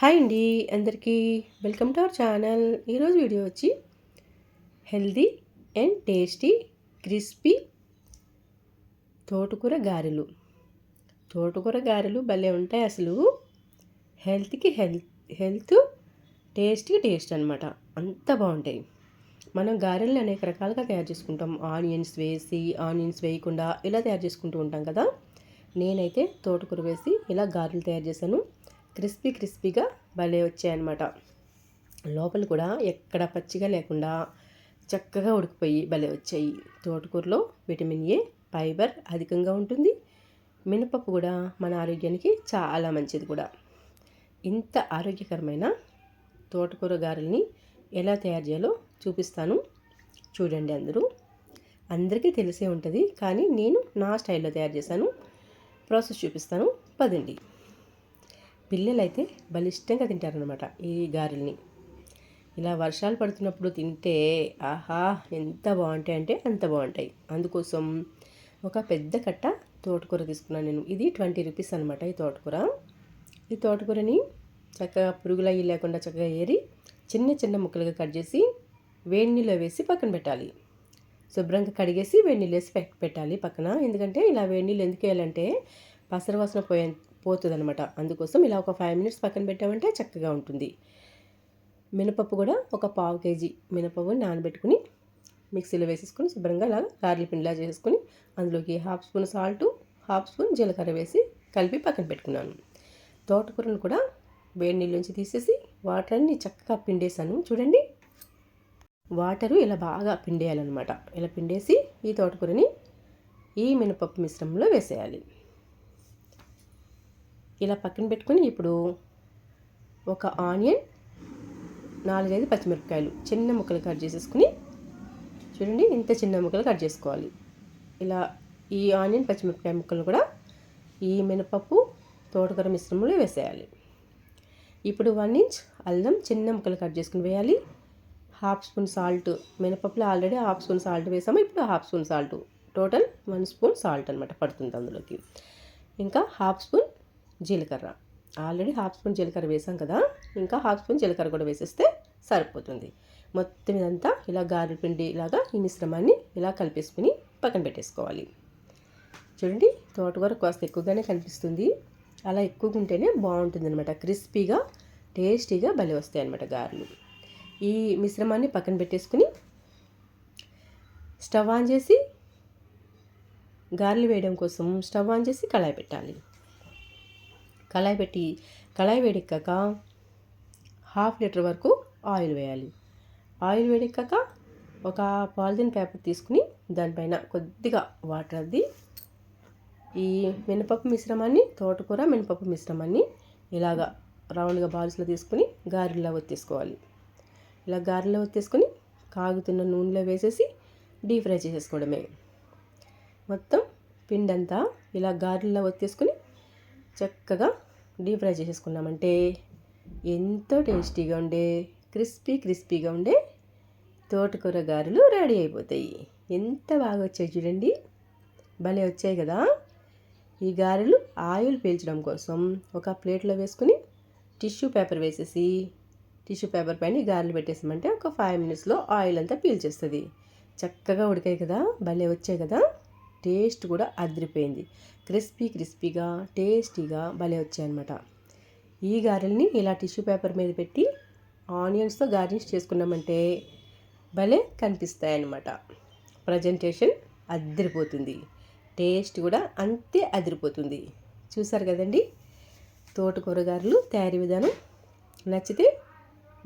Hi అండి అందరికీ welcome to our channel. ఈరోజు వీడియో వచ్చి హెల్దీ అండ్ టేస్టీ క్రిస్పీ తోటకూర గారెలు. తోటకూర గారెలు భలే ఉంటాయి అసలు. హెల్త్కి హెల్త్ హెల్త్ టేస్ట్కి టేస్ట్ అనమాట అంత బాగుంటాయి. మనం గారెలు అనేక రకాలుగా తయారు చేసుకుంటాం. ఆనియన్స్ వేసి ఆనియన్స్ వేయకుండా ఇలా తయారు చేసుకుంటూ ఉంటాం కదా. నేనైతే తోటకూర వేసి ఇలా గారెలు తయారు చేశాను. క్రిస్పీ క్రిస్పీగా భలే వచ్చాయన్నమాట. లోపల కూడా ఎక్కడ పచ్చిగా లేకుండా చక్కగా ఉడికిపోయి భలే వచ్చాయి. తోటకూరలో విటమిన్ ఏ ఫైబర్ అధికంగా ఉంటుంది. మినపప్పు కూడా మన ఆరోగ్యానికి చాలా మంచిది కూడా. ఇంత ఆరోగ్యకరమైన తోటకూర గారెల్ని ఎలా తయారు చేయాలో చూపిస్తాను. చూడండి అందరూ. అందరికీ తెలిసే ఉంటుంది కానీ నేను నా స్టైల్లో తయారు చేశాను. ప్రాసెస్ చూపిస్తాను. పదండి. పిల్లలైతే బలిష్టంగా తింటారనమాట ఈ గారెల్ని. ఇలా వర్షాలు పడుతున్నప్పుడు తింటే ఆహా ఎంత బాగుంటాయి అంటే అంత బాగుంటాయి. అందుకోసం ఒక పెద్ద కట్ట తోటకూర తీసుకున్నాను నేను. ఇది ట్వంటీ రూపీస్ అనమాట ఈ తోటకూర. ఈ తోటకూరని చక్కగా పురుగులు అయ్యి లేకుండా చక్కగా ఏరి చిన్న చిన్న ముక్కలుగా కట్ చేసి వేడి నీళ్ళు వేసి పక్కన పెట్టాలి. శుభ్రంగా కడిగేసి వేడి నీళ్ళు వేసి పెట్టాలి పక్కన. ఎందుకంటే ఇలా వేడి నీళ్ళు ఎందుకు వేయాలంటే పసర వాసన పోయే పోతుందనమాట అందుకోసం ఇలా ఒక ఫైవ్ మినిట్స్ పక్కన పెట్టామంటే చక్కగా ఉంటుంది. మినపప్పు కూడా ఒక పావు కేజీ మినపప్పు నానబెట్టుకుని మిక్సీలో వేసేసుకొని శుభ్రంగా అలా గార్లి పిండిలా చేసుకుని అందులోకి half spoon salt half spoon జీలకర్ర వేసి కలిపి పక్కన పెట్టుకున్నాను. తోటకూరను కూడా వేడి నీళ్ళ నుంచి తీసేసి వాటర్ అన్ని చక్కగా పిండేశాను. చూడండి. వాటరు ఇలా బాగా పిండేయాలన్నమాట. ఇలా పిండేసి ఈ తోటకూరని ఈ మినపప్పు మిశ్రమంలో వేసేయాలి. ఇలా పక్కన పెట్టుకుని ఇప్పుడు ఒక ఆనియన్ నాలుగైదు పచ్చిమిరపకాయలు చిన్న ముక్కలు కట్ చేసేసుకుని చూడండి ఇంత చిన్న ముక్కలు కట్ చేసుకోవాలి. ఇలా ఈ ఆనియన్ పచ్చిమిరపకాయ ముక్కలు కూడా ఈ మినపప్పు తోటకూర మిశ్రమంలో వేసేయాలి. ఇప్పుడు వన్ ఇంచ్ అల్లం చిన్న ముక్కలు కట్ చేసుకుని వేయాలి. హాఫ్ స్పూన్ సాల్ట్ మినపప్పులో ఆల్రెడీ హాఫ్ స్పూన్ సాల్ట్ వేసాము ఇప్పుడు half spoon salt total one spoon salt అనమాట పడుతుంది అందులోకి. ఇంకా హాఫ్ స్పూన్ జీలకర్ర. ఆల్రెడీ హాఫ్ స్పూన్ జీలకర్ర వేసాం కదా ఇంకా హాఫ్ స్పూన్ జీలకర్ర కూడా వేసేస్తే సరిపోతుంది. మొత్తం ఇదంతా ఇలా గారెల పిండి ఇలాగా ఈ మిశ్రమాన్ని ఇలా కలిపేసుకుని పక్కన పెట్టేసుకోవాలి. చూడండి తోటకూర కాస్త ఎక్కువగానే కనిపిస్తుంది. అలా ఎక్కువగా ఉంటేనే బాగుంటుంది అనమాట క్రిస్పీగా టేస్టీగా భలే వస్తాయి అనమాట గారెలు. ఈ మిశ్రమాన్ని పక్కన పెట్టేసుకుని స్టవ్ ఆన్ చేసి గారెలు వేయడం కోసం స్టవ్ ఆన్ చేసి కళాయి పెట్టాలి. కళాయి పెట్టి కళాయి వేడెక్కాక హాఫ్ లీటర్ వరకు ఆయిల్ వేయాలి. ఆయిల్ వేడెక్కాక ఒక పాలిథిన్ పేపర్ తీసుకుని దానిపైన కొద్దిగా వాటర్ అద్ది. ఈ మినపప్పు మిశ్రమాన్ని తోటకూర మినపప్పు మిశ్రమాన్ని ఇలాగా రౌండ్గా బాల్స్లో తీసుకుని గారెలా ఒత్తేసుకోవాలి. ఇలా గారెలో ఒత్తేసుకొని కాగుతున్న నూనెలో వేసేసి డీప్ ఫ్రై చేసేసుకోవడమే. మొత్తం పిండంతా ఇలా గారెల్లో ఒత్తేసుకుని చక్కగా డీప్ ఫ్రై చేసేసుకున్నామంటే ఎంతో టేస్టీగా ఉండే క్రిస్పీ క్రిస్పీగా ఉండే తోటకూర గారెలు రెడీ అయిపోతాయి. ఎంత బాగా వచ్చాయి చూడండి. భలే వచ్చాయి కదా. ఈ గారెలు ఆయిల్ పీల్చడం కోసం ఒక ప్లేట్లో వేసుకుని టిష్యూ పేపర్ వేసేసి టిష్యూ పేపర్ పైన గారెలు పెట్టేసామంటే ఒక ఫైవ్ మినిట్స్లో ఆయిల్ అంతా పీల్చేస్తుంది. చక్కగా ఉడికాయి కదా. భలే వచ్చాయి కదా. టేస్ట్ కూడా అదిరిపోయింది. క్రిస్పీ క్రిస్పీగా టేస్టీగా భలే వచ్చాయన్నమాట. ఈ గారెల్ని ఇలా టిష్యూ పేపర్ మీద పెట్టి ఆనియన్స్తో గార్నిష్ చేసుకున్నామంటే భలే కనిపిస్తాయన్నమాట. ప్రజెంటేషన్ అదిరిపోతుంది. టేస్ట్ కూడా అంతే అదిరిపోతుంది. చూసారు కదండి? తోటకూర గారెలు తయారీ విధానం. నచ్చితే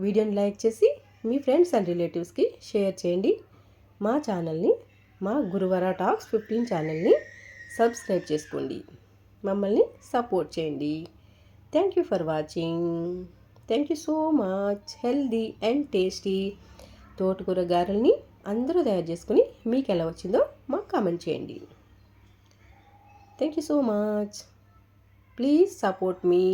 వీడియోని లైక్ చేసి మీ ఫ్రెండ్స్ అండ్ రిలేటివ్స్కి షేర్ చేయండి. మా ఛానల్ని మా గురువార టాక్స్ ఫిఫ్టీన్ ఛానల్ని సబ్స్క్రైబ్ చేసుకోండి. మమ్మల్ని సపోర్ట్ చేయండి. Thank you for watching thank you so much healthy and tasty తోటకూర గారెల్ని అందరూ తయారు చేసుకుని మీకు ఎలా వచ్చిందో మాకు కామెంట్ చేయండి. Thank you so much please support me